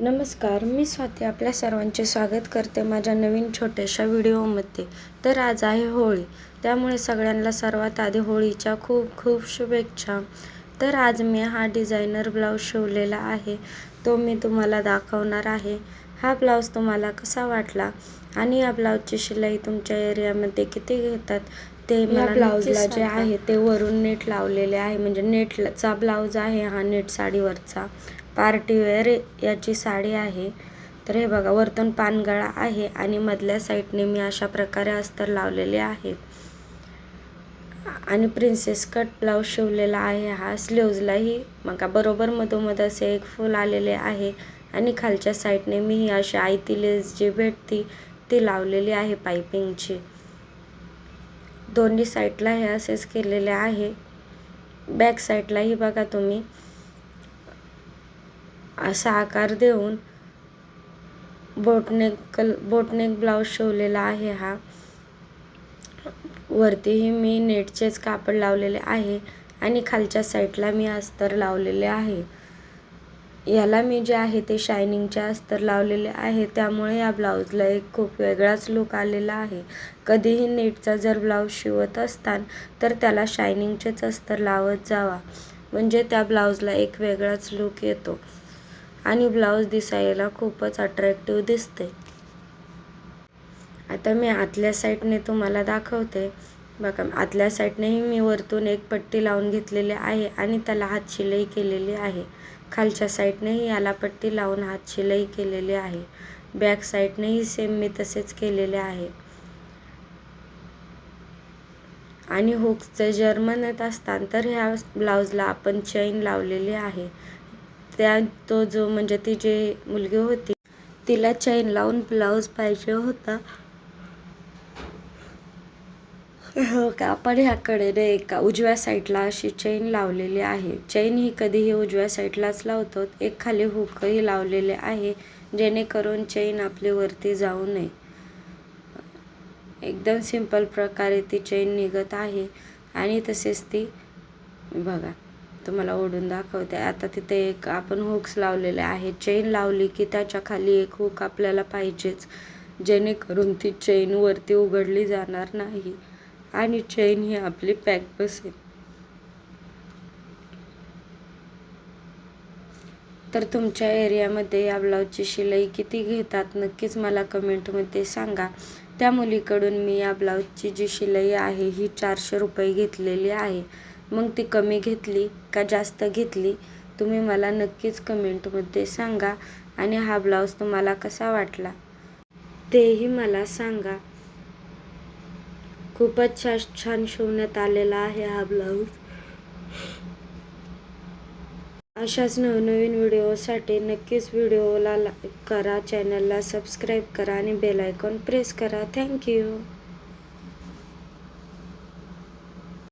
नमस्कार मी स्वाती आपल्या सर्वांचे स्वागत करते माझ्या नवीन छोट्याशा व्हिडिओमध्ये. तर आज आहे होळी त्यामुळे सगळ्यांना सर्वात आधी होळीच्या खूप खूप शुभेच्छा. तर आज मी हा डिझायनर ब्लाऊज शिवलेला आहे तो मी तुम्हाला दाखवणार आहे. हा ब्लाऊज तुम्हाला कसा वाटला आणि या ब्लाऊजची शिलाई तुमच्या एरियामध्ये किती घेतात? ते मला ब्लाऊजला जे. आहे ते वरून नेट लावलेले आहे. म्हणजे नेटचा ब्लाऊज आहे हा नेट साडीवरचा. पार्टीवेअर याची साडी आहे. तर हे बघा वरतून पानगळा आहे आणि मधल्या साईडने मी अशा प्रकारे अस्तर लावलेले आहे. आणि प्रिन्सेस कट ब्लाऊज शिवलेला आहे. हा स्लीव्जलाही मग बरोबर मधोमध असे एक फूल आलेले आहे. आणि खालच्या साईडने मी ही अशी आयती लेस जी भेटती ती लावलेली आहे पायपिंगची दोन्ही साईडला हे असेच केलेले आहे. बॅक साईडलाही बघा तुम्ही. असा आकार देऊन बोटनेक कल बोटनेक ब्लाऊज शिवलेला आहे हा. वरतीही मी नेटचेच कापड लावलेले आहे आणि खालच्या साईडला मी अस्तर लावलेले आहे. याला मी जे आहे ते शायनिंगचे अस्तर लावलेले आहे. त्यामुळे या ब्लाऊजला एक खूप वेगळाच लुक आलेला आहे. कधीही नेटचा जर ब्लाऊज शिवत असतान तर त्याला शायनिंगचेच अस्तर लावत जावा. म्हणजे त्या ब्लाऊजला एक वेगळाच लुक येतो. आणि ब्लाऊज दिसायला खूपच अट्रॅक्टिव्ह दिसते. आता मी आतल्या साईडने तुम्हाला दाखवते. बघा आतल्या साईडनेही मी वरतून एक पट्टी लावून घेतलेली आहे आणि त्याला हात शिलाई केलेली आहे. खालच्या साईडनेही याला पट्टी लावून हात शिलाई केलेली आहे. बॅक साईडनेही सेम मी तसेच केलेले आहे. आणि हुक्सचं जर्मन येत असतान तर ह्या ब्लाऊजला आपण चैन लावलेली आहे. त्या तो जो म्हणजे ती जे मुलगी होती तिला चैन लावून ब्लाऊज पाहिजे होता. हो आपण ह्याकडे एका उजव्या साईडला अशी चैन लावलेली आहे. चैन ही कधीही उजव्या साईडलाच लावतो. एक खाली हुकही लावलेले आहे जेणेकरून चैन आपली वरती जाऊ नये. एकदम सिंपल प्रकारे ती चैन निघत आहे. आणि तसेच ती बघा तुम्हाला ओढून दाखवते. आता तिथे एक आपण हुक्स लावलेले आहे. चेन लावली की त्याच्याखाली एक हुक आपल्याला पाहिजेच. जेणेकरून ती चेन वरती उघडली जाणार नाही. आणि चेन ही आपली पॅक बसेल तर तुमच्या एरियामध्ये या ब्लाऊजची शिलाई किती घेतात नक्कीच मला कमेंटमध्ये सांगा. त्या मुलीकडून मी या ब्लाऊजची जी शिलाई आहे ही चारशे रुपये घेतलेली आहे. मग ती कमी घेतली का जास्त घेतली? तुम्ही मला नक्कीच कमेंटमध्ये सांगा. आणि हा ब्लाऊज तुम्हाला कसा वाटला? तेही मला सांगा. खूपच छान छान शिवण्यात आलेला आहे हा ब्लाऊज. अशाच नवनवीन व्हिडिओसाठी नक्कीच व्हिडिओला लाईक करा चॅनलला सबस्क्राईब करा आणि बेल आयकॉन प्रेस करा. Thank you